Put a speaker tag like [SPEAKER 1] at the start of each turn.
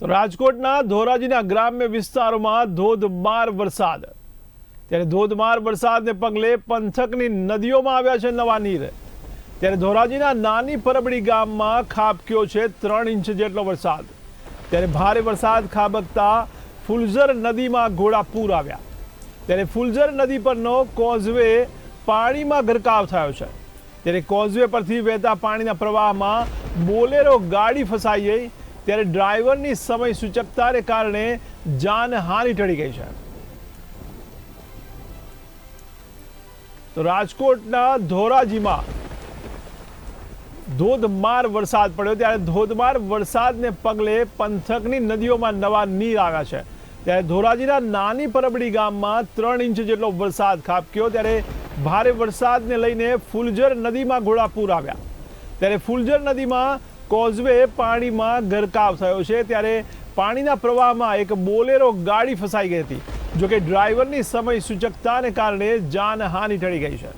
[SPEAKER 1] તો રાજકોટના ધોરાજીના ગ્રામ્ય વિસ્તારોમાં ધોધમાર વરસાદ. ત્યારે ધોધમાર વરસાદને પગલે પંથકની નદીઓમાં આવ્યા છે નવા નીર. ત્યારે ધોરાજીના નાની પરબડી ગામમાં ખાબક્યો છે ત્રણ ઇંચ જેટલો વરસાદ. ત્યારે ભારે વરસાદ ખાબકતા ફુલઝર નદીમાં ઘોડાપૂર આવ્યા. ત્યારે ફુલઝર નદી પરનો કોઝવે પાણીમાં ગરકાવ થયો છે. ત્યારે કોઝવે પરથી વહેતા પાણીના પ્રવાહમાં બોલેરો ગાડી ફસાઈ ગઈ. ત્યારે ડ્રાઈવરની સમય સૂચકતાને કારણે જાનહાનિ ટળી ગઈ છે. તો રાજકોટના ધોરાજીમાં ધોધમાર વરસાદ પડ્યો. ત્યારે ધોધમાર વરસાદને પગલે પંથકની નદીઓમાં નવા નીર આવ્યા છે. ત્યારે ધોરાજીના નાની પરબડી ગામમાં ત્રણ ઇંચ જેટલો વરસાદ ખાબક્યો. ત્યારે ભારે વરસાદને લઈને ફુલઝર નદીમાં ઘોડાપૂર આવ્યા. ત્યારે ફુલજર નદીમાં કોઝવે પાણીમાં ગરકાવ થયો છે ત્યારે પાણીના પ્રવાહમાં એક બોલેરો ગાડી ફસાઈ ગઈ હતી, જોકે ડ્રાઈવરની સમય સૂચકતાને કારણે જાનહાનિ ટળી ગઈ છે.